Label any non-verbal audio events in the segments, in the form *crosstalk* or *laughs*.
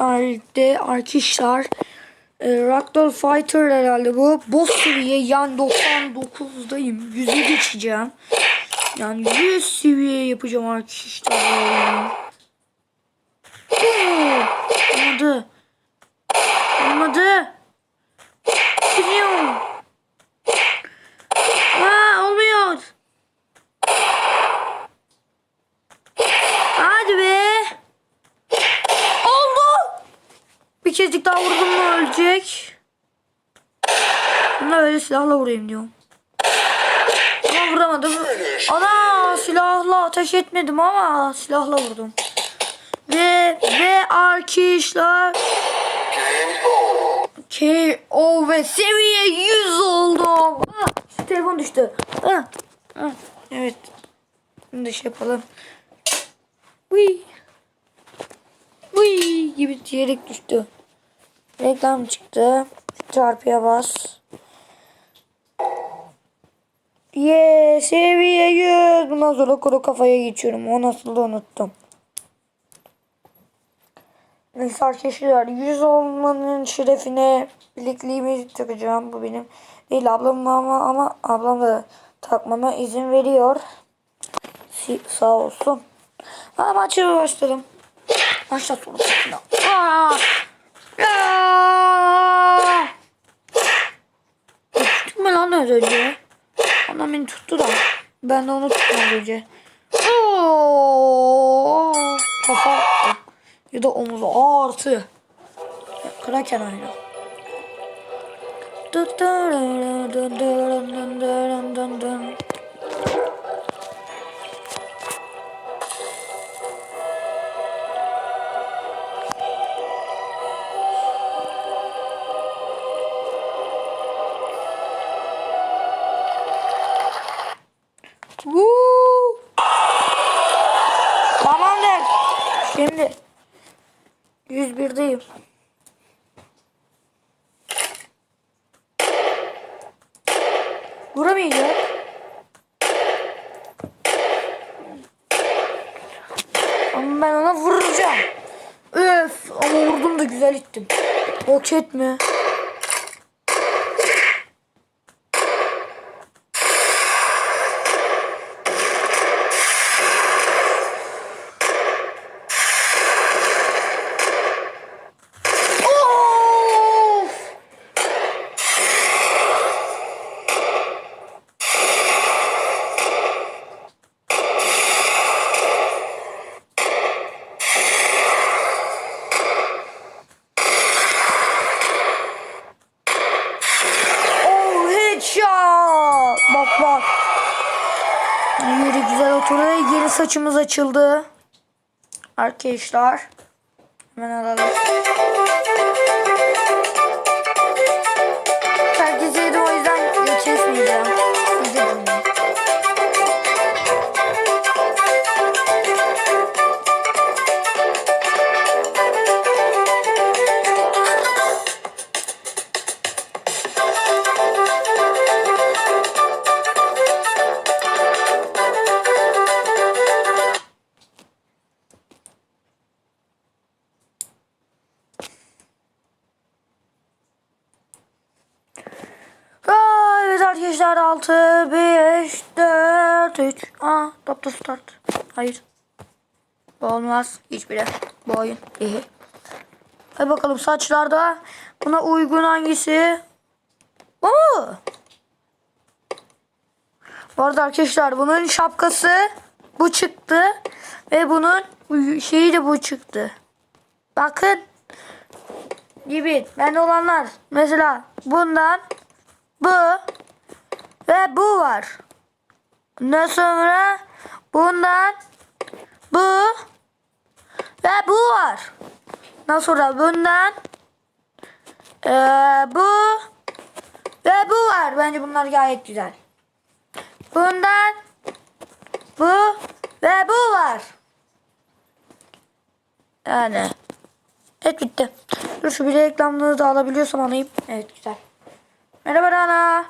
Birlikte arkadaşlar e, Ragdoll Fighter herhalde bu. Boss seviye yani 99'dayım. 100'e geçeceğim. Yani 100 seviye yapacağım arkadaşlar. Olmadı. Olmadı. Daha vurdum mu ölecek. Buna öyle silahla vurayım diyorum. Ama vuramadım. Ana silahla ateş etmedim ama silahla vurdum. Ve ve arkadaşlar KO ve seviye 100 oldum. Ah, telefon düştü. Ah, ah, evet. Şimdi şey yapalım. Uy. Uy gibi diyerek düştü. Reklam çıktı. Çarpıya bas. Ye seviye 100. Bundan sonra kuru kafaya geçiyorum. O nasıl da unuttum. Neyse arkadaşlar 100 olmanın şerefine bilekliğimi takacağım. Bu benim değil ablam ama ama ablam da takmama izin veriyor. Si- sağ olsun. Ha maçı başladım. Başla sonra. Aa! Düştüm mü lan az önce? Adam beni tuttu da. Ben de onu tuttum az önce. Kafa. Ya da omuzu artı. Kraken oyunu. Dun dun dun dun dun dun dun dun. Vuramayacak. Ama ben ona vuracağım. Öf ama vurdum da güzel ittim. Roket mi? Saçımız açıldı. Arkadaşlar. Hemen alalım. Topta start. Hayır. Olmaz. Hiçbiri. Bu oyun. İyi. Hadi bakalım saçlarda buna uygun hangisi? Bu mu? Bu arada arkadaşlar bunun şapkası bu çıktı. Ve bunun şeyi de bu çıktı. Bakın. Gibi. Bende olanlar. Mesela bundan bu ve bu var. Ondan sonra bundan bu ve bu var. Ondan sonra bundan eee, bu ve bu var. Bence bunlar gayet güzel. Bundan bu ve bu var. Yani. Evet bitti. Dur şu bir reklamları da alabiliyorsam alayım. Evet güzel. Merhaba Rana.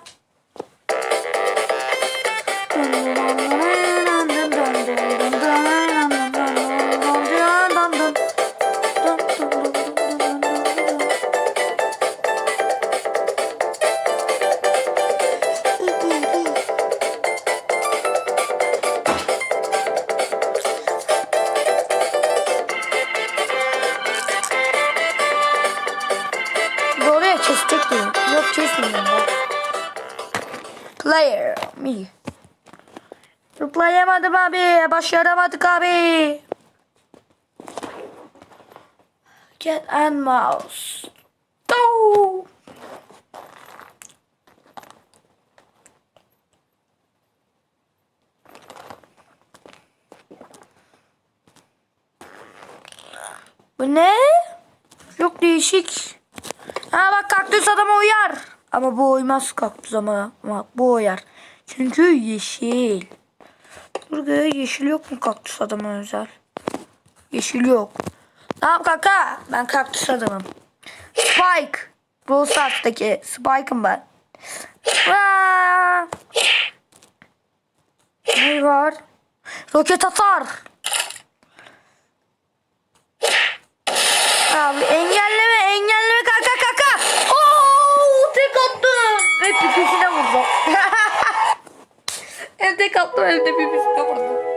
Kesecek miyim? Yok kesmeyeceğim bak. Player me. Zıplayamadım abi. Başaramadık abi. Cat and mouse. Go. Bu ne? Çok değişik. Kaktüs adama uyar. Ama bu uymaz kaktüs ama, ama bu uyar. Çünkü yeşil. Burada yeşil yok mu kaktüs adama özel? Yeşil yok. Tamam kaka. Ben kaktüs adamım. Spike. Brawl Stars'taki Spike'ım ben. Vaa! Ne var? Roket atar. Abi engelleme engelleme kaka kaka. Oo tek attım. Ve pipisine vurdum. Hem tek attım hem de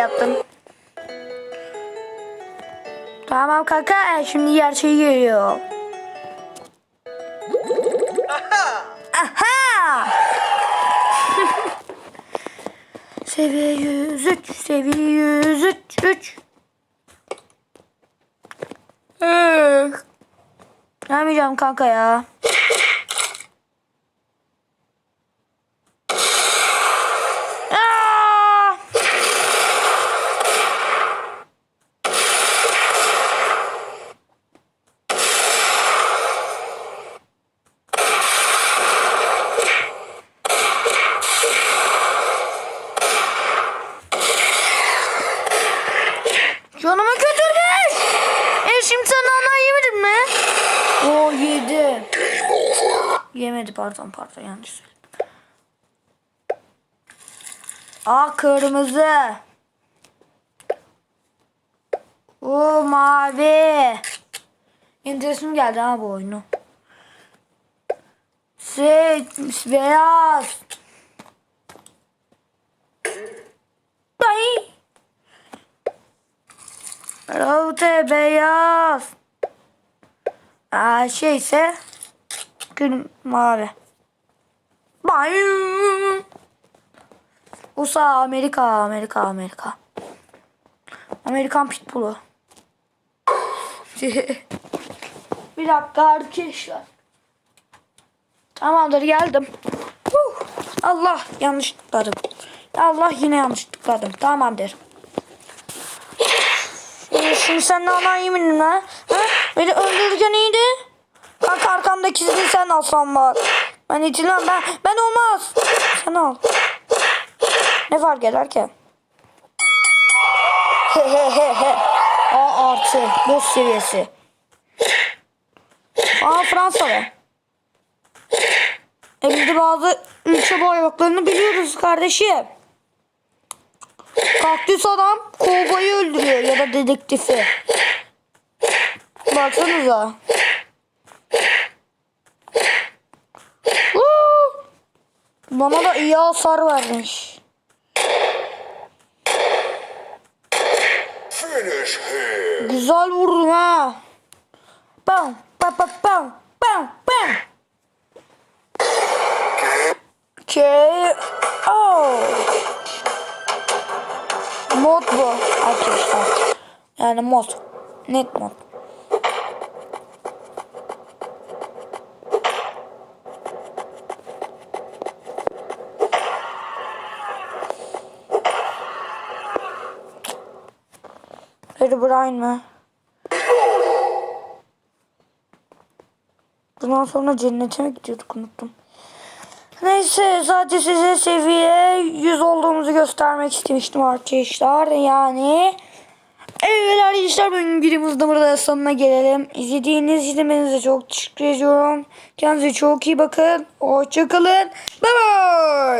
yaptım. Tamam kaka şimdi gerçeği geliyor. Aha! Seviye 103, seviye 103, 3. Ee, Gelmeyeceğim kanka ya. Aa! Canımı götürmüş. E şimdi sen ana yemedin mi? O yedi. Yemedi pardon pardon yanlış söyledim. Aa kırmızı. O mavi. İndiresim geldi ha bu oyunu. Şey, beyaz. Ay. Rote beyaz. Aa, şeyse gün mavi. Bay. USA Amerika Amerika Amerika. Amerikan pitbull'u. *laughs* Bir dakika arkadaşlar. Tamamdır geldim. Allah yanlış tıkladım. Allah yine yanlış tıkladım. Tamamdır. Ee, şimdi sen alan yeminim ha? ha? Beni öldürürken iyiydi. Kanka arkamdakisini sen alsan bak. Ben itilmem ben. Ben olmaz. Sen al. Ne fark eder ki? He he he he. A artı. Boss seviyesi. Aa Fransalı. E biz de bazı ülke bayraklarını biliyoruz kardeşim. Kaktüs adam kovboyu öldürüyor ya da dedektifi. Baksanıza. Bana da iyi hasar vermiş. Güzel vurdum ha. Bam bam bam bam bam bam. K.O. Mod bu arkadaşlar. Yani mod. Net mod. Herobrine mi? Bundan sonra cennete mi gidiyorduk unuttum. Neyse sadece size seviye 100 olduğumuzu göstermek istemiştim arkadaşlar. Yani Evet arkadaşlar bugün videomuzda burada sonuna gelelim. İzlediğiniz için hepinize çok teşekkür ediyorum. Kendinize çok iyi bakın. Hoşçakalın. Bye bye.